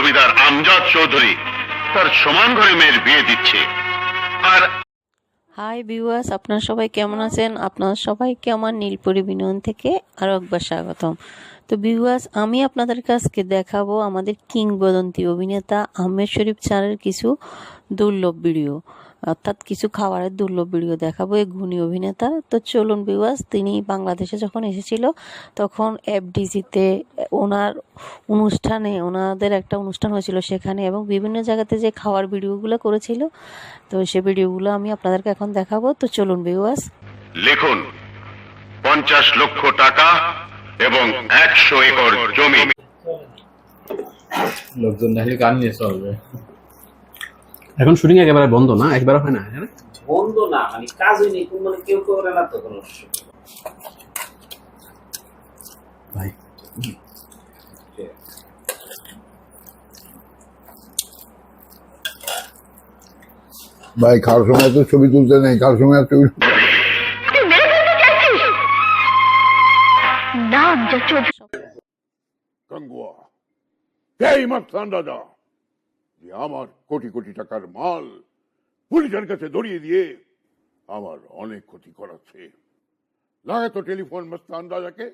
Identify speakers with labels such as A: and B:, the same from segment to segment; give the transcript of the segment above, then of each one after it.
A: জমিদার আমজাদ চৌধুরী তার সমান ঘরে মেয়ের বিয়ে দিচ্ছে। আর
B: হাই ভিউয়ার্স, আপনারা সবাই কেমন আছেন? আপনারা সবাইকে আমার নীলপরি বিনোদন থেকে আরও একবার স্বাগতম। তো ভিউয়ার্স, আমি আপনাদের কাছকে দেখাবো আমাদের কিংবদন্তি অভিনেতা আহমেদ শরীফ স্যারের কিছু দুর্লভ ভিডিও। অর্থাৎ কিছু খাবারের দুর্লভ ভিডিও দেখাবো। এই গুণী অভিনেতা তো চলুন ভিউয়ার্স তিনি বাংলাদেশে যখন এসেছিল তখন এফডিসিতে ওনার অনুষ্ঠানে ওনাদের একটা অনুষ্ঠান হয়েছিল সেখানে এবং বিভিন্ন জায়গাতে যে খাওয়ার ভিডিওগুলো করেছিল তো সে ভিডিওগুলো আমি আপনাদেরকে এখন দেখাবো। তো চলুন ভিউয়ার্স
A: লিখুন পঞ্চাশ লক্ষ টাকা এবং একশো একর জমি।
C: লোকজন দেখলে গান নিয়ে চলবে।
D: এখন শুটিং একেবারে বন্ধ না? একবারে হয় না? হ্যাঁ?
E: বন্ধ না মানে কাজ হয়নি কোন মানে কেউ করে না তো কোনো
D: ভাই।
F: ভাই খাওয়ার সময় তো ছবি তুলতে নেই? খাওয়ার সময় আর ছবি
G: গঙ্গুয়া। এই মাস্তান দাদা যে আমার কোটি কোটি টাকার মাল পুলিশের কাছে দড়িয়ে দিয়ে আমার অনেক ক্ষতি করাচ্ছে। লাগাতো টেলিফোন মস্তান দাদাকে।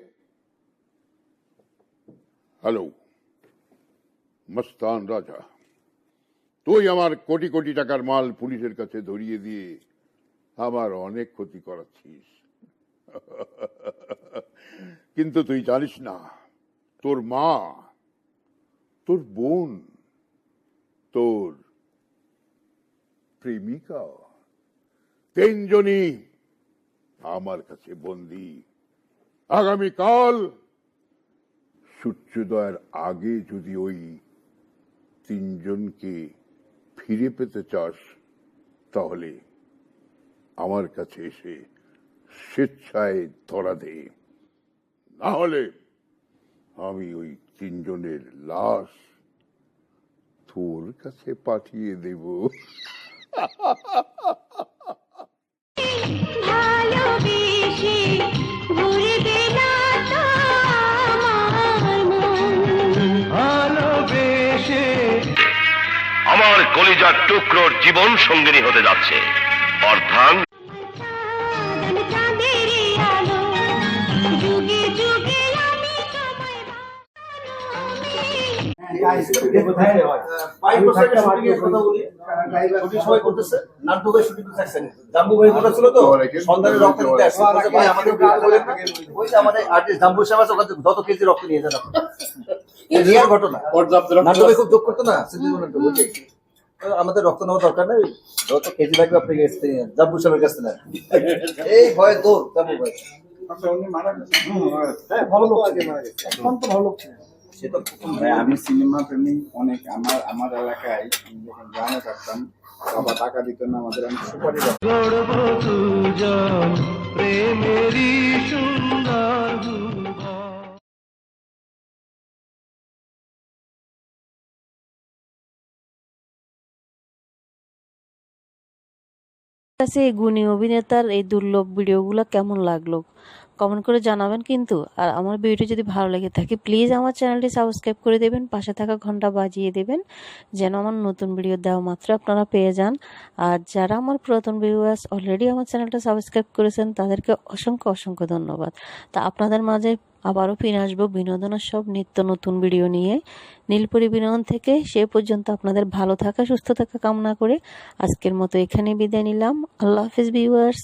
G: হ্যালো, মস্তান রাজা, তুই আমার কোটি কোটি টাকার মাল পুলিশের কাছে ধরিয়ে দিয়ে আমার অনেক ক্ষতি করাচ্ছিস। কিন্তু তুই জানিস না, তোর মা, তোর বোন তোর প্রেমিকা। তিনজনই আমার কাছে বন্দি। আগামীকাল সূর্যোদয়ের আগে যদি ওই তিনজনকে ফিরে পেতে চাস, তাহলে আমার কাছে এসে স্বেচ্ছায় ধরা দে। না হলে আমি ওই তিনজনের লাশ তোর কাছে পাঠিয়ে দেব
H: ভালোবেসে ঘুরবে না তো আমার মন
A: আমার কলিজার টুকরোর জীবন সঙ্গিনী হতে যাচ্ছে। অর্থাৎ
H: চাঁদন চাঁদের আলো যুগে যুগে
E: জাম্বু ভাই কথা ছিল তো সন্ধানে রক্ত দিতে আসছে আমাদের বিয়ে করেন না। ওই যে আমাদের আর্টিস্ট জাম্বু সাহেব আছে যত কেজি রক্ত নিয়ে যান রিয়াল ঘটনা ভাই খুব যোগ করতো না আমাদের রক্ত নেওয়া দরকার নেই যত কেজি লাগবে আপনি কাছ। জাম্বু সাহেবের কাছ নেন। এই ভয়ে দৌড় জাম্বু ভাই সে তো
I: ভাই, আমি সিনেমা প্রেমিক অনেক আমার আমার এলাকায় আমি যখন গ্রামে থাকতাম বাবা টাকা দিত না আমাদের আমি সুপারি
B: কাছে এই গুণী অভিনেতার এই দুর্লভ ভিডিওগুলো কেমন লাগল? কমেন্ট করে জানাবেন কিন্তু। আর আমার ভিডিওটি যদি ভালো লেগে থাকে প্লিজ আমার চ্যানেলটি সাবস্ক্রাইব করে দেবেন, পাশে থাকা ঘণ্টা বাজিয়ে দেবেন, যেন আমার নতুন ভিডিও দেওয়া মাত্র আপনারা পেয়ে যান। আর যারা আমার পুরাতন ভিউয়ার্স অলরেডি আমার চ্যানেলটা সাবস্ক্রাইব করেছেন, তাদেরকে অসংখ্য অসংখ্য ধন্যবাদ। তা আপনাদের মাঝে আবারও ফিরে আসব বিনোদনের সব নিত্য নতুন ভিডিও নিয়ে। নীলপরি বিনোদন থেকে সে পর্যন্ত আপনাদের ভালো থাকা, সুস্থ থাকা কামনা করে আজকের মতো এখানে বিদায় নিলাম। আল্লাহ হাফিজ ভিউয়ার্স